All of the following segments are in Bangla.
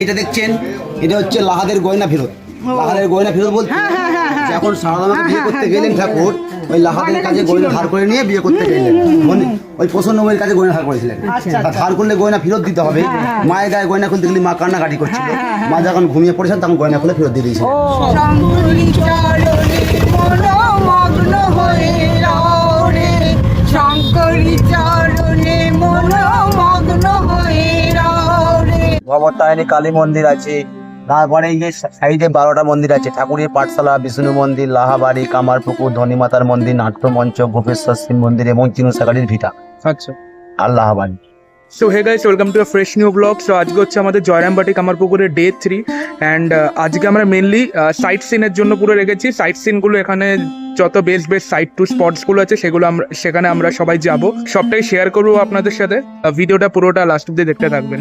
এটা দেখছেন এটা হচ্ছে লাহাদের গয়না ফেরত। লাহাদের গয়না ফেরত বলতে হ্যাঁ, হ্যাঁ, হ্যাঁ। যখন সারদামাকে বিয়ে করতে গেলেন ঠাকুর ওই লাহাদের কাছে গয়না ধার করে নিয়ে বিয়ে করতে গেলেন। মনে- ওই প্রসন্ন বইয়ের কাছে গয়না ধার করেছিলেন। আচ্ছা, ধার করলে গয়না ফেরত দিতে হবে। মায়ের গায়ে গয়না খুলতে গেলে মা কান্নাকাটি করছিল। মা যখন ঘুমিয়ে পড়েছেন তখন গয়না খুলে ফেরত দিয়ে দিয়েছিলেন। ভবতায়নী কালী মন্দির আছে। তারপরে এই সাইডে বারোটা মন্দির আছে। ঠাকুরের পাঠশালা বিষ্ণু মন্দির লাহাবাড়ি কামারপুকুর ধনীমাতার মন্দির নাট্যমঞ্চ গোপেশ্বর শিব মন্দির এবং চিনুসাগারির ভিটা আচ্ছা। আর Lahabari. So hey guys welcome to fresh new vlog so আজকে হচ্ছে আমাদের জয়রামবাটি কামারপুকুরের ডে থ্রি অ্যান্ড আজকে আমরা মেনলি সাইট সিনের জন্য পুরো রেখেছি। সাইট সিনগুলো এখানে যত বেস্ট বেস্ট সাইট টু স্পটসগুলো আছে সেগুলো আমরা সেখানে আমরা সবাই যাব। সবটাই শেয়ার করব আপনাদের সাথে। ভিডিওটা পুরোটা লাস্ট অব্দি দেখতে থাকবেন।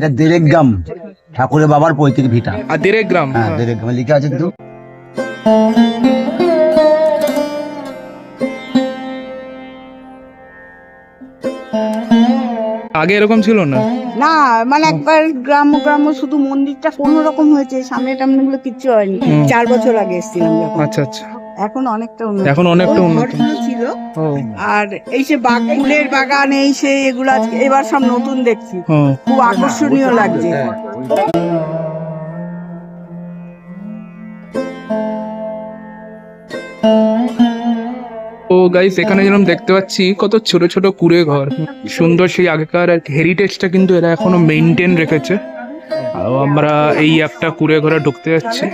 এটা দেরেক গ্রাম ঠাকুরের বাবার পৈতৃক ভিটা। আর দেড়েক গ্রাম? হ্যাঁ দেরেক গ্রামে লিখে আছে কিন্তু। আগে এরকম ছিল না? না মানে একবার গ্রাম গ্রাম শুধু মন্দিরটা কোনো রকম হয়েছে সামনে টামনে গুলো কিচ্ছু হয়নি। চার বছর আগে এসেছিলাম আচ্ছা আচ্ছা। এখন অনেকটা উন্নত। এখন অনেকটা উন্নত। ছিল। আর এই সে বাগ ফুলের বাগান এই সে এগুলো আজকে এবার সব নতুন দেখছি। খুব আকর্ষণীয় লাগছে। তো গাইস এখানে যেরকম দেখতে পাচ্ছি কত ছোট ছোট কুড়ে ঘর। সুন্দর সেই আগেকার হেরিটেজটা কিন্তু এরা এখনও মেনটেন রেখেছে। আমরা এই একটা কুড়ে ঘরে ঢুকতে যাচ্ছি।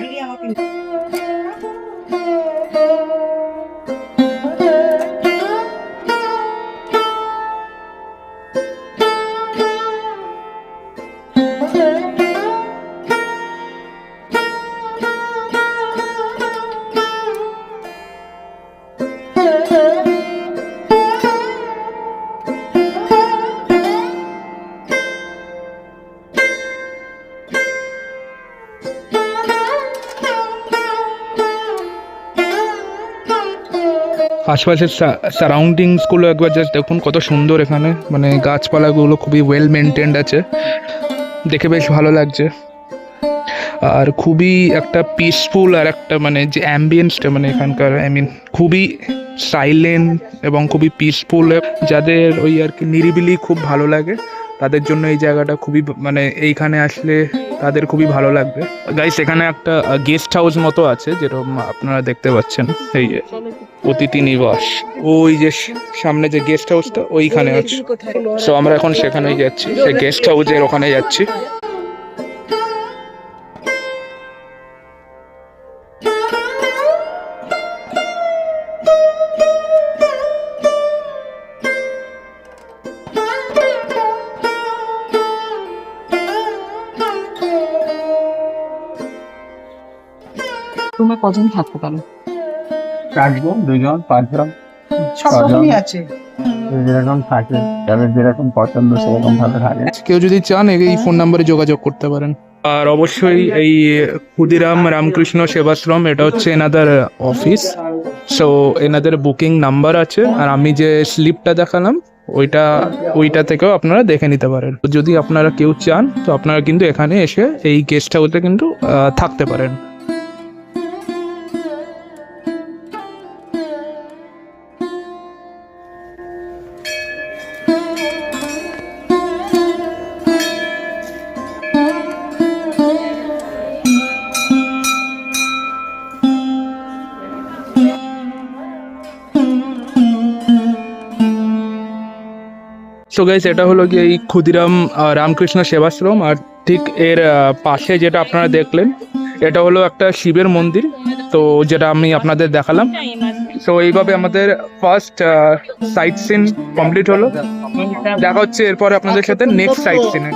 আশপাশের সারাউন্ডিংসগুলো একবার জাস্ট দেখুন কত সুন্দর এখানে। মানে গাছপালাগুলো খুবই ওয়েল মেনটেন্ড আছে। দেখে বেশ ভালো লাগছে। আর খুবই একটা পিসফুল আর একটা মানে যে অ্যাম্বিয়েন্সটা মানে এখানকার আই মিন খুবই সাইলেন্ট এবং খুবই পিসফুল যাদের ওই আর কি নিরিবিলি খুব ভালো লাগে, তাদের জন্য এই জায়গাটা খুবই মানে এইখানে আসলে তাদের খুবই ভালো লাগবে। গাইস এখানে একটা গেস্ট হাউস মতো আছে, যেরকম আপনারা দেখতে পাচ্ছেন। এই অতিথি নিবাস। ওই যে সামনে যে গেস্ট হাউসটা ওইখানে আছে। সো আমরা এখন সেখানেই যাচ্ছি। সেই গেস্ট হাউসের ওখানে যাচ্ছি। রুমে কজন থাকতে পারে চারজন দুজন পাঁচজন সব রকমই আছে। যেরকম থাকে যাদের যেরকম পছন্দ সেরকম ভাবে থাকে কেউ যদি চান এই ফোন নাম্বারে যোগাযোগ করতে পারেন। আর অবশ্যই এই ক্ষুদিরাম রামকৃষ্ণ সেবাশ্রম এটা হচ্ছে এনাদের অফিস। সো এনাদের বুকিং নাম্বার আছে। আর আমি যে স্লিপটা দেখালাম ওইটা ওইটা থেকেও আপনারা দেখে নিতে পারেন। যদি আপনারা কেউ চান তো আপনারা কিন্তু এখানে এসে এই গেস্ট হাউসে কিন্তু আহ, থাকতে পারেন। সো গাইস এটা হলো গিয়ে এই ক্ষুদিরাম রামকৃষ্ণ সেবাশ্রম আর ঠিক এর পাশে যেটা আপনারা দেখলেন, এটা হলো একটা শিবের মন্দির। তো যেটা আমি আপনাদের দেখালাম। তো এইভাবে আমাদের ফার্স্ট সাইট সিন কমপ্লিট হলো। দেখা হচ্ছে এরপরে আপনাদের সাথে নেক্সট সাইট সিনে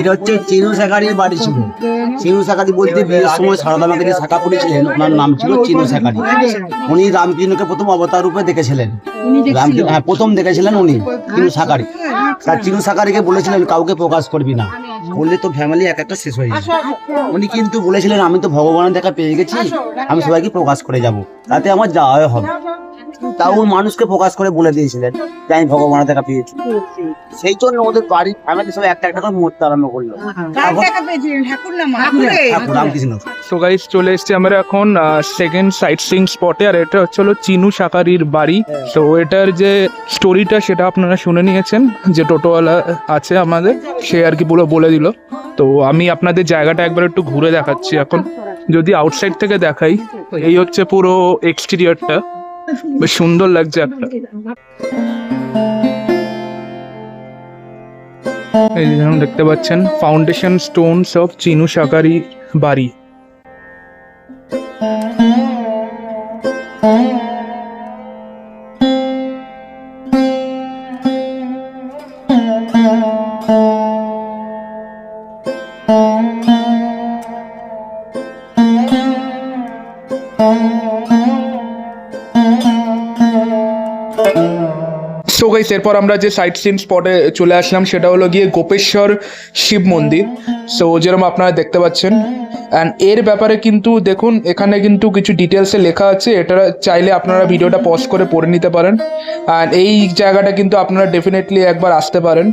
এটা হচ্ছে চিনু শাকারির বাড়ি ছিল। চিনু শাকারি বলতে বিয়ের সময় সারদা যে শাখা পড়েছিলেন। ওনার নাম ছিল চিনু শাকারি উনি রামকৃষ্ণকে প্রথম অবতার রূপে দেখেছিলেন। রামকৃষ্ণ হ্যাঁ প্রথম দেখেছিলেন উনি চিনু শাকারি তার চিনু শাকারিকে বলেছিলেন কাউকে প্রকাশ করবি না। বললে তো ফ্যামিলি এক একটা শেষ হয়ে যাবে। উনি কিন্তু বলেছিলেন আমি তো ভগবানের দেখা পেয়ে গেছি। আমি সবাইকে প্রকাশ করে যাব। তাতে আমার যাওয়াই হবে। তাও মানুষকে প্রকাশ করে বলে দিয়েছিলেন যে আমি ভগবানের দেখা পেয়েছি। সেই জন্য ওদের বাড়ির ফ্যামিলি সবাই একটা একটা করে মরতে আরম্ভ করল। ঠাকুরের ঠাকুর রামকৃষ্ণ। সো গাইস চলে এসেছি আমরা এখন সেকেন্ড সাইট সিং স্পটে আর এটা হচ্ছে হলো চিনু শাকারির বাড়ি। তো এটার যে স্টোরিটা সেটা আপনারা শুনে নিয়েছেন যে টোটোওয়ালা আছে আমাদের সে আর কি পুরো বলে দিল। তো আমি আপনাদের জায়গাটা একবার একটু ঘুরে দেখাচ্ছি এখন। যদি আউটসাইড থেকে দেখাই এই হচ্ছে পুরো এক্সটেরিয়রটা বেশ সুন্দর লাগছে একটা এই যেমন দেখতে পাচ্ছেন ফাউন্ডেশন স্টোনস অফ চিনু সাকারি বাড়ি এরপর আমরা যে সাইট সিন স্পটে চলে আসলাম, সেটা হলো গিয়ে গোপেশ্বর শিব মন্দির। সো যেরকম আপনারা দেখতে পাচ্ছেন। অ্যান্ড এর ব্যাপারে কিন্তু দেখুন, এখানে কিন্তু কিছু ডিটেলসে লেখা আছে। এটা চাইলে আপনারা ভিডিওটা পজ করে পড়ে নিতে পারেন। অ্যান্ড এই জায়গাটা কিন্তু আপনারা ডেফিনেটলি একবার আসতে পারেন।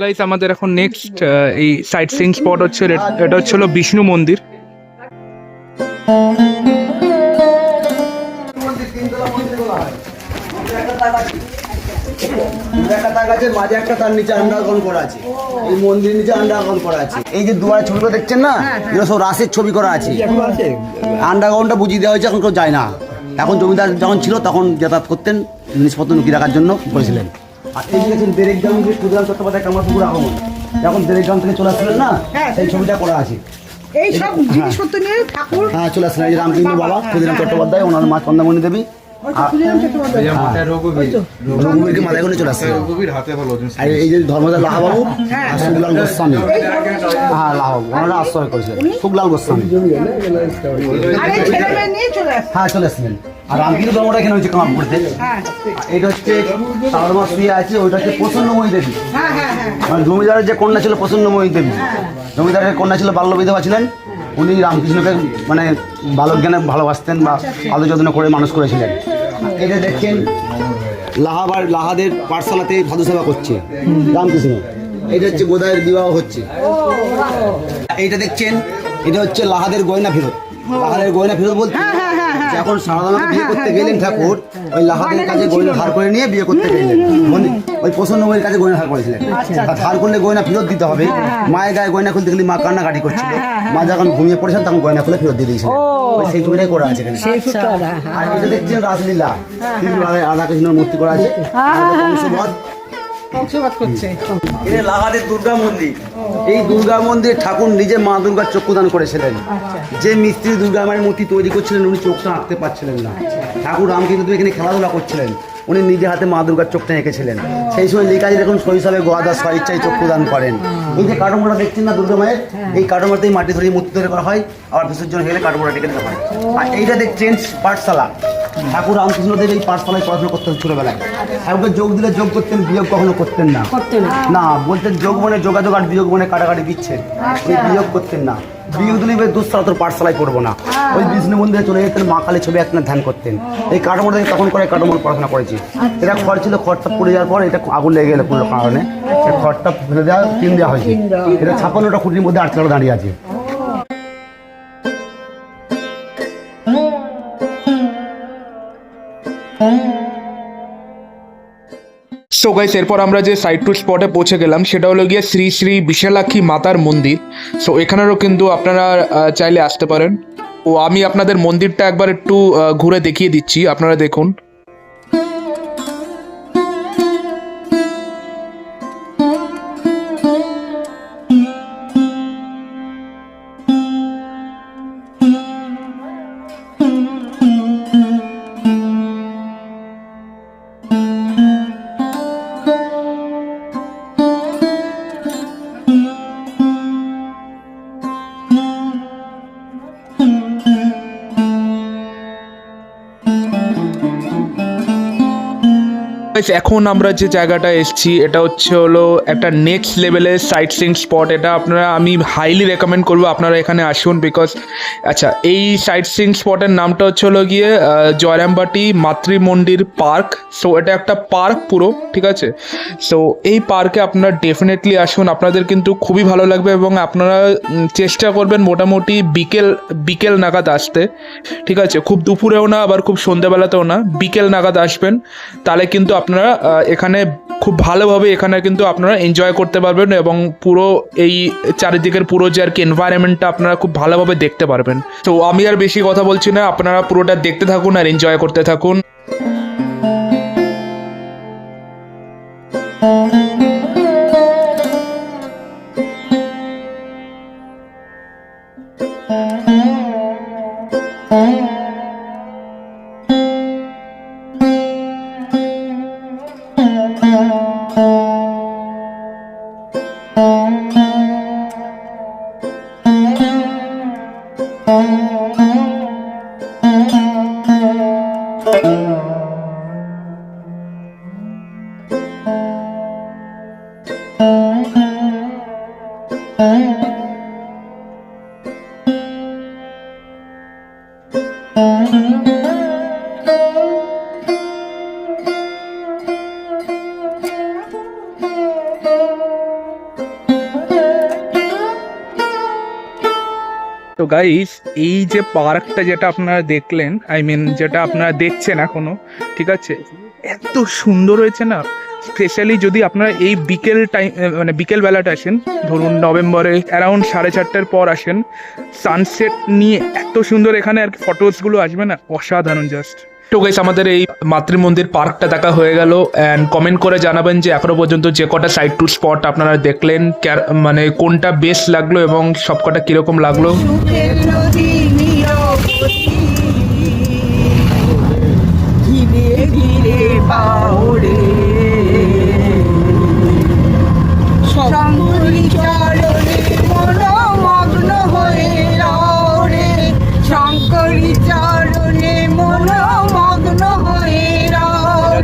গাইস আমাদের এখন নেক্সট এই সাইট সিং স্পট হচ্ছে এটা হচ্ছে বিষ্ণু মন্দির মাঝে একটা তার নিচে আন্ডারগ্রাউন্ড করা আছে এই মন্দির। নিচে আন্ডারগ্রাউন্ড করা আছে এই যে দুয়ার ছবিগুলো দেখছেন না এগুলো সব রাসের ছবি করা আছে আন্ডারগ্রাউন্ডটা বুঝিয়ে দেওয়া হয়েছে এখন কেউ যায় না এখন জমিদার যখন ছিল তখন যাতায়াত করতেন জিনিসপত্র লুকিয়ে রাখার জন্য করেছিলেন আর দেরেক গ্রাম যে ক্ষুদিরাম চট্টোপাধ্যায় কামারপুকুর আগমন যখন দেরেক গ্রাম থেকে চলে আসছিলেন না সেই ছবিটা করা আছে এই সব জিনিসপত্র নিয়ে ঠাকুর হ্যাঁ চলে আসছিলেন এই রামকৃষ্ণ বাবা ক্ষুদিরাম চট্টোপাধ্যায় ওনার মা চন্দামণি দেবী হ্যাঁ। রঘুবীরকে মাথায় করে চলে আসছিলেন আর এই যে ধর্মদাস লাহাবাবু আর সুখলাল গোস্বামী। হ্যাঁ লাহাবাবু ওনারা আশ্রয় করেছিলেন সুখলাল গোস্বামী। আরে হ্যাঁ চলে আসছিলেন আর রামকৃষ্ণ ধর্মটা এখানে হচ্ছে কামারপুরতে হ্যাঁ। এটা হচ্ছে সারমা শুয়ে আছে ওইটা হচ্ছে প্রসন্নময়ী দেবী। হ্যাঁ হ্যাঁ হ্যাঁ। মানে জমিদারের যে কন্যা ছিল প্রসন্নময়ী দেবী। জমিদারের কন্যা ছিল বাল্য বিধবা ছিলেন। উনি রামকৃষ্ণকে মানে বালক জ্ঞানে ভালোবাসতেন বা আলো যত্ন করে মানুষ করেছিলেন। এটা দেখছেন লাহাবার লাহাদের পাঠশালাতে সাধু সেবা করছে রামকৃষ্ণ। এটা হচ্ছে গোদায়ের বিবাহ হচ্ছে। এইটা দেখছেন এটা হচ্ছে লাহাদের গয়না ফেরত। লাহাদের গয়না ফেরত বলতে এখন সারদামাকে বিয়ে করতে গেলেন ঠাকুর ওই লাহাদের কাছে গয়না ধার করে নিয়ে বিয়ে করতে গেলেন ওই ওই প্রসন্নময়ের কাছে গয়না ধার করেছিলেন। আর ধার করলে গয়না ফেরত দিতে হবে। মায়ের গায়ে গয়না খুলতে গেলে মা কান্নাকাটি করছিল। মা যখন ঘুমিয়ে পড়েছেন তখন গয়না খুলে ফেরত দিয়ে দিয়েছিলেন। সেই ছবিটাই করা আছে এখানে। আর এটা দেখছেন রাসলীলা। কিন্তু রাধাকৃষ্ণের মূর্তি করা আছে। করছে। এটা লাহাদের দুর্গা মন্দির। এই দুর্গা মন্দির ঠাকুর নিজে মা দুর্গার চক্ষুদান করেছিলেন। যে মিস্ত্রি দুর্গা মায়ের মূর্তি তৈরি করছিলেন উনি চোখটা আঁকতে পারছিলেন না। ঠাকুর রামকৃষ্ণ কিন্তু এখানে খেলাধুলা করছিলেন। উনি নিজে হাতে মা দুর্গার চোখটা এঁকেছিলেন। সেই সময় লেখা দেখুন শৈশবে গোয়াদা স্বইচ্ছায় চক্ষুদান করেন। এই যে কাঠমোড়া দেখছেন না দুর্গা মায়ের? এই কাঠমোড়াতেই মাটি ধরে মূর্তি তৈরি করা হয় আবার বিসর্জন হলে কাঠমোড়া ডেকে দেওয়া হয়। আর এইটা দেখছেন পাঠশালা ঠাকুর রামকৃষ্ণ দেব এই পাঠশালায় পড়াশোনা করতেন ছোটবেলায়। ঠাকুরকে যোগ দিলে যোগ করতেন বিয়োগ কখনো করতেন না। না। বলতেন যোগ মানে যোগাযোগ আর বিয়োগ মানে কাটাকাটি দিচ্ছেন বিয়োগ করতেন না। পাঠশালায় করব না। ওই বিষ্ণু মন্দিরে চলে যেতেন মা কালী ছবি ধ্যান করতেন। এই কাঠামো থেকে তখন করে কাঠামোর পড়াশোনা করেছি। এটা খড় ছিল খড়টা পড়ে যাওয়ার পর এটা আগুন লেগে গেলে কোনো কারণে। খড়টা ফেলে দেওয়া তিন দেওয়া হয়েছে। এটা ছাপান্নটা খুঁটির মধ্যে আটচালা দাঁড়িয়ে আছে। সো গাইস এরপর আমরা যে সাইড টু স্পটে পৌঁছে গেলাম, সেটা হলো গিয়ে শ্রী শ্রী বিশালাক্ষী মাতার মন্দির। সো এখানেরও কিন্তু আপনারা চাইলে আসতে পারেন। ও আমি আপনাদের মন্দিরটা একবার একটু ঘুরে দেখিয়ে দিচ্ছি, আপনারা দেখুন। এখন আমরা যে জায়গাটা এসেছি, এটা হচ্ছে হলো একটা নেক্সট লেভেলের সাইট সিং স্পট এটা আপনারা, আমি হাইলি রেকমেন্ড করব আপনারা এখানে আসুন বিকজ আচ্ছা এই সাইট সিং স্পটের নামটা হচ্ছে হলো গিয়ে জয়রামবাটি মাতৃমন্দির পার্ক সো এটা একটা পার্ক পুরো, ঠিক আছে? সো এই পার্কে আপনারা ডেফিনেটলি আসুন। আপনাদের কিন্তু খুবই ভালো লাগবে এবং আপনারা চেষ্টা করবেন মোটামুটি বিকেল বিকেল নাগাদ আসতে, ঠিক আছে? খুব দুপুরেও না, আবার খুব সন্ধ্যেবেলাতেও না, বিকেল নাগাদ আসবেন। তাহলে কিন্তু আপনারা এখানে খুব ভালোভাবে এখানে কিন্তু আপনারা এনজয় করতে পারবেন এবং পুরো এই চারিদিকের পুরো যে আর কি এনভায়রনমেন্টটা আপনারা খুব ভালোভাবে দেখতে পারবেন। তো আমি আর বেশি কথা বলছি না, আপনারা পুরোটা দেখতে থাকুন আর এনজয় করতে থাকুন। তো গাইস এই যে পার্কটা যেটা আপনারা দেখলেন আই মিন যেটা আপনারা দেখছেন এখনও, ঠিক আছে? এত সুন্দর হয়েছে না? স্পেশালি যদি আপনারা এই বিকেল টাইম মানে বিকেল বেলাটা আসেন, ধরুন নভেম্বরে অ্যারাউন্ড সাড়ে চারটার পর আসেন সানসেট নিয়ে এত সুন্দর এখানে আর কি ফটোসগুলো আসবে না? অসাধারণ জাস্ট তো গাইস আমাদের এই মাতৃমন্দির পার্কটা দেখা হয়ে গেল অ্যান্ড কমেন্ট করে জানাবেন যে এখনও পর্যন্ত যে কটা সাইড টু স্পট আপনারা দেখলেন মানে কোনটা বেস্ট লাগল এবং সব কটা কীরকম লাগল।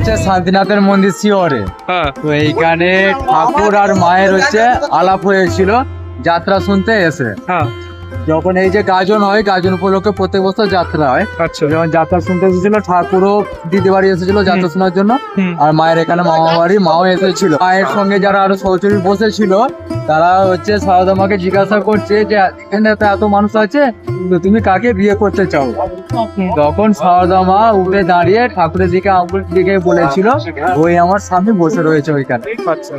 হচ্ছে শান্তিনাথের মন্দির শিওরে হ্যাঁ। তো এইখানে ঠাকুর আর মায়ের হচ্ছে আলাপ হয়েছিল যাত্রা শুনতে এসে। হ্যাঁ। যখন এই যে গাজন হয় গাজন উপলক্ষে প্রত্যেক বছর যাত্রা হয়। আচ্ছা। যখন যাত্রা শুনতে এসেছিল ঠাকুরও দিদি বাড়ি এসেছিল যাত্রা শোনার জন্য। আর মায়ের এখানে মামা বাড়ি মাও এসেছিল। মায়ের সঙ্গে যারা আরও সহচরী বসেছিল তারা হচ্ছে সারদা মাকে জিজ্ঞাসা করছে যে এখানে তো এত মানুষ আছে তো তুমি কাকে বিয়ে করতে চাও? তখন সারদা মা উঠে দাঁড়িয়ে ঠাকুরের দিকে আঙুল দিকে বলেছিল ওই আমার স্বামী বসে রয়েছে ওইখানে। আচ্ছা।